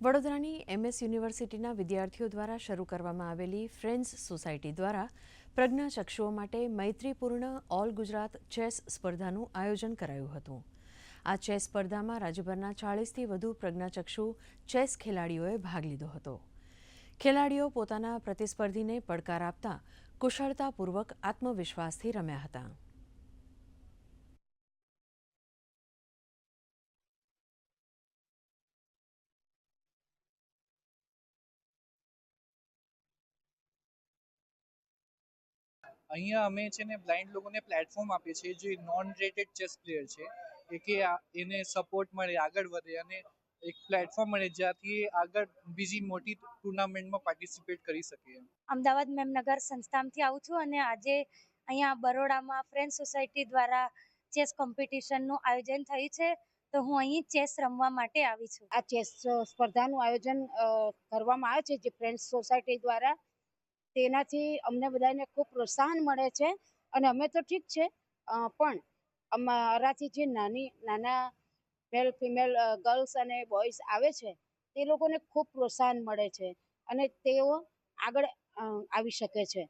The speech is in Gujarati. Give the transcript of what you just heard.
વડોદરાની એમએસ યુનિવર્સિટીના વિદ્યાર્થીઓ દ્વારા શરૂ કરવામાં આવેલી ફ્રેન્ડ્સ સોસાયટી દ્વારા પ્રજ્ઞાચક્ષુઓ માટે મૈત્રીપૂર્ણ ઓલ ગુજરાત ચેસ સ્પર્ધાનું આયોજન કરાયું હતું. આ ચેસ સ્પર્ધામાં રાજ્યભરના ચાળીસથી વધુ પ્રજ્ઞાચક્ષુ ચેસ ખેલાડીઓએ ભાગ લીધો હતો. ખેલાડીઓ પોતાના પ્રતિસ્પર્ધીને પડકાર આપતા કુશળતાપૂર્વક આત્મવિશ્વાસથી રમ્યા હતા. અહીંયા અમે છે ને બ્લાઇન્ડ લોકોને પ્લેટફોર્મ આપીએ છીએ જે નોન રેટેડ ચેસ પ્લેયર છે એ કે એને સપોર્ટ મળે આગળ વધે અને એક પ્લેટફોર્મ મળે જ્યાંથી આગળ બીજી મોટી ટુર્નામેન્ટમાં પાર્ટિસિપેટ કરી શકે અમદાવાદ મેમનગર સંસ્થાનથી આવું છું અને આજે અહીંયા બરોડામાં ફ્રેન્ડ સોસાયટી દ્વારા ચેસ કોમ્પિટિશનનું આયોજન થયું છે તો હું અહીં ચેસ રમવા માટે આવી છું. આ ચેસ સ્પર્ધાનું આયોજન કરવામાં આવે છે જે ફ્રેન્ડ્સ સોસાયટી દ્વારા તેનાથી અમને બધાને ખૂબ પ્રોત્સાહન મળે છે અને અમે તો ઠીક છે. પણ અમારાથી જે નાની, નાના મેલ ફિમેલ ગર્લ્સ અને બોયઝ આવે છે, તે લોકોને ખૂબ પ્રોત્સાહન મળે છે અને તેઓ આગળ આવી શકે છે.